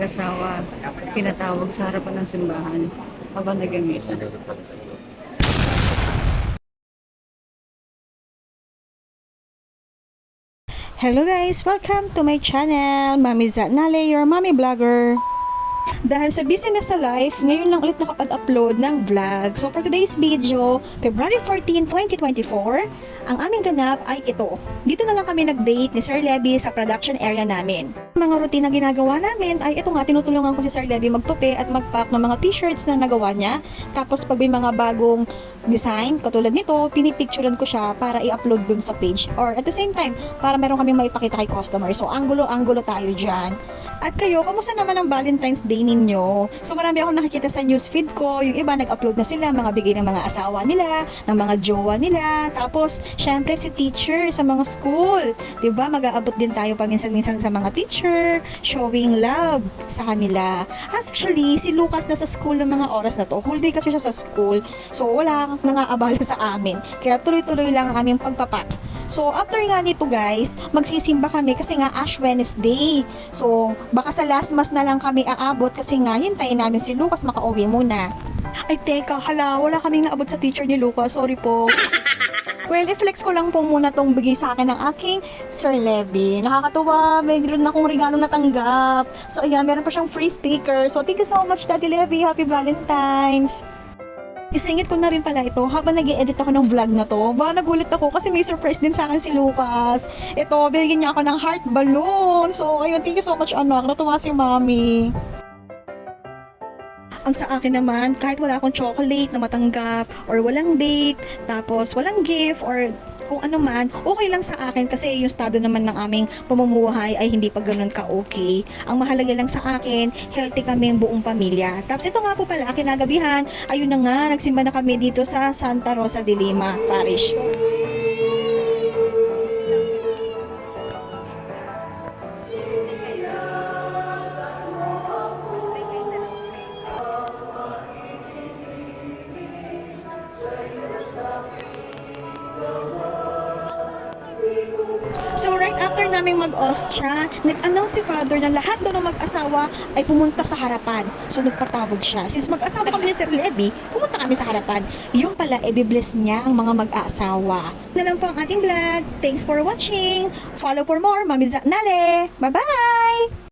mag-asawa pinatawag sa harapan ng simbahan habang nag-misa. Hello guys! Welcome to my channel, Mami Zatnale, your mommy vlogger. Dahil sa busy na sa life, ngayon lang ulit nakapag-upload ng vlog. So for today's video, February 14, 2024, ang aming ganap ay ito. Dito na lang kami nag-date ni Sir Levy sa production area namin. Mga routine na ginagawa namin ay ito nga, tinutulungan ko si Sir Levy magtupi at mag-pack ng mga t-shirts na nagawa niya. Tapos pag may mga bagong design, katulad nito, pinipicturean ko siya para i-upload dun sa page. Or at the same time, para meron kami maipakita kay customer. So, angulo-angulo tayo dyan. At kayo, kamusta naman ang Valentine's Day ninyo? So, marami akong nakikita sa newsfeed ko. Yung iba, nag-upload na sila, mga bigay ng mga asawa nila, ng mga jowa nila. Tapos, syempre, si teacher sa mga school. 'Di ba Mag-aabot din tayo paminsan-minsan sa mga teacher, showing love sa kanila. Actually, si Lucas na sa school ng mga oras na to. Whole day kasi siya sa school. So, wala kang nangaabala sa amin. Kaya tuloy-tuloy lang ang aming pagpapak. So, after nga nito guys, magsisimba kami kasi nga Ash Wednesday. So, baka sa last mass na lang kami aabot kasi nga hintayin namin si Lucas makauwi muna. Ay, teka, hala, wala kaming naabot sa teacher ni Lucas. Sorry po. Well, i-flex ko lang po muna tong bigay sa akin ng aking Sir Levy. Nakakatuwa, mayroon akong regalo natanggap. So, ayan, meron pa siyang free sticker. So, thank you so much, Daddy Levy. Happy Valentine's! Isingit ko na rin pala ito habang nag edit ako ng vlog na to. Ba, nagulit ako kasi may surprise din sa akin si Lucas. Ito, binigyan niya ako ng heart balloon. So, ayun, thank you so much, anak. Natuwa si Mami. Ang sa akin naman, kahit wala akong chocolate na matanggap or walang date, tapos walang gift or kung ano man, okay lang sa akin kasi yung estado naman ng aming pamumuhay ay hindi pa ganun ka-okay. Ang mahalaga lang sa akin, healthy kami buong pamilya. Tapos ito nga po pala, kinagabihan, ayun na nga, nagsimba na kami dito sa Santa Rosa de Lima Parish. So right after naming mag-Austria, nag-announce si father na lahat daw ng mag-asawa ay pumunta sa harapan. So nagpatawag siya. Since mag-asawa kami ni Sir Levy, pumunta kami sa harapan. Yung pala, i-bless niya ang mga mag-asawa. Na lang po ang ating vlog. Thanks for watching. Follow for more. Mami Nale. Bye-bye!